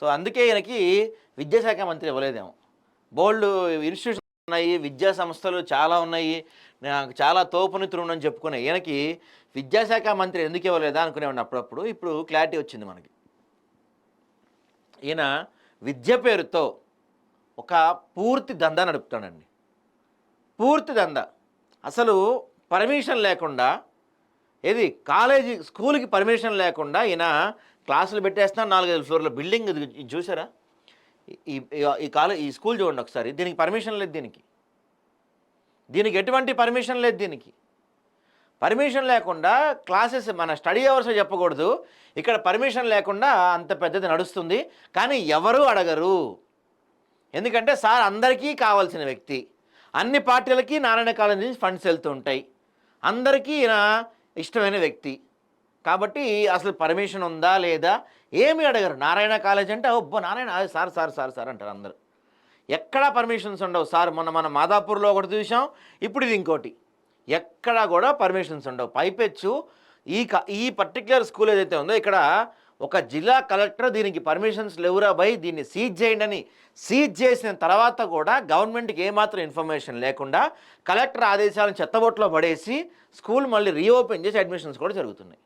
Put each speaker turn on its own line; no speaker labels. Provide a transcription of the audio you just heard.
So అందుకే ఈయనకి విద్యాశాఖ మంత్రి ఇవ్వలేదేమో. బోల్డ్ ఇన్స్టిట్యూషన్ ఉన్నాయి విద్యా సంస్థలు చాలా ఉన్నాయి నాకు చాలా తోపునితులు అని చెప్పుకునే ఈయనకి విద్యాశాఖ మంత్రి ఎందుకు ఇవ్వలేదా అనుకునేవాడిని అప్పుడప్పుడు. ఇప్పుడు క్లారిటీ వచ్చింది మనకి. ఈయన విద్య పేరుతో ఒక పూర్తి దందా నడుపుతాడండి. పూర్తి దందా. అసలు పర్మిషన్ లేకుండా ఏది కాలేజీ స్కూల్కి పర్మిషన్ లేకుండా ఈయన క్లాసులు పెట్టేస్తున్నా నాలుగైదు ఫ్లోర్ల. బిల్డింగ్ చూసారా? ఈ ఈ- కాలేజ్ ఈ స్కూల్ చూడండి ఒకసారి. దీనికి పర్మిషన్ లేదు దీనికి. దీనికి ఎటువంటి పర్మిషన్ లేదు దీనికి. పర్మిషన్ లేకుండా క్లాసెస్ మన స్టడీ అవర్స్ చెప్పకూడదు. ఇక్కడ పర్మిషన్ లేకుండా అంత పెద్దది నడుస్తుంది. కానీ ఎవరు అడగరు. ఎందుకంటే సార్ అందరికీ కావాల్సిన వ్యక్తి. అన్ని పార్టీలకి నారాయణ కాలేజీ నుంచి ఫండ్స్ వెళ్తూ ఉంటాయి. అందరికీ ఈయన ఇష్టమైన వ్యక్తి. కాబట్టి అసలు పర్మిషన్ ఉందా లేదా? ఏమి అడగరు. నారాయణ కాలేజ్ అంటే ఒబ్బో నారాయణ అదే సార్ సార్ సార్ సార్ అంటారు అందరు. ఎక్కడా పర్మిషన్స్ ఉండవు. సార్ మొన్న మన మాదాపూర్లో ఒకటి చూసాం ఇప్పుడు ఇది ఇంకోటి. ఎక్కడా కూడా పర్మిషన్స్ ఉండవు. పైపెచ్చు ఈ క ఈ పర్టిక్యులర్ స్కూల్ ఏదైతే ఉందో ఇక్కడ ఒక జిల్లా కలెక్టర్ దీనికి పర్మిషన్స్ లేవురా బై దీన్ని సీజ్ చేయండి అని. సీజ్ చేసిన తర్వాత కూడా గవర్నమెంట్కి ఏమాత్రం ఇన్ఫర్మేషన్ లేకుండా కలెక్టర్ ఆదేశాలను చెత్తబొట్లో పడేసి స్కూల్ మళ్ళీ రీఓపెన్ చేసి అడ్మిషన్స్ కూడా జరుగుతున్నాయి.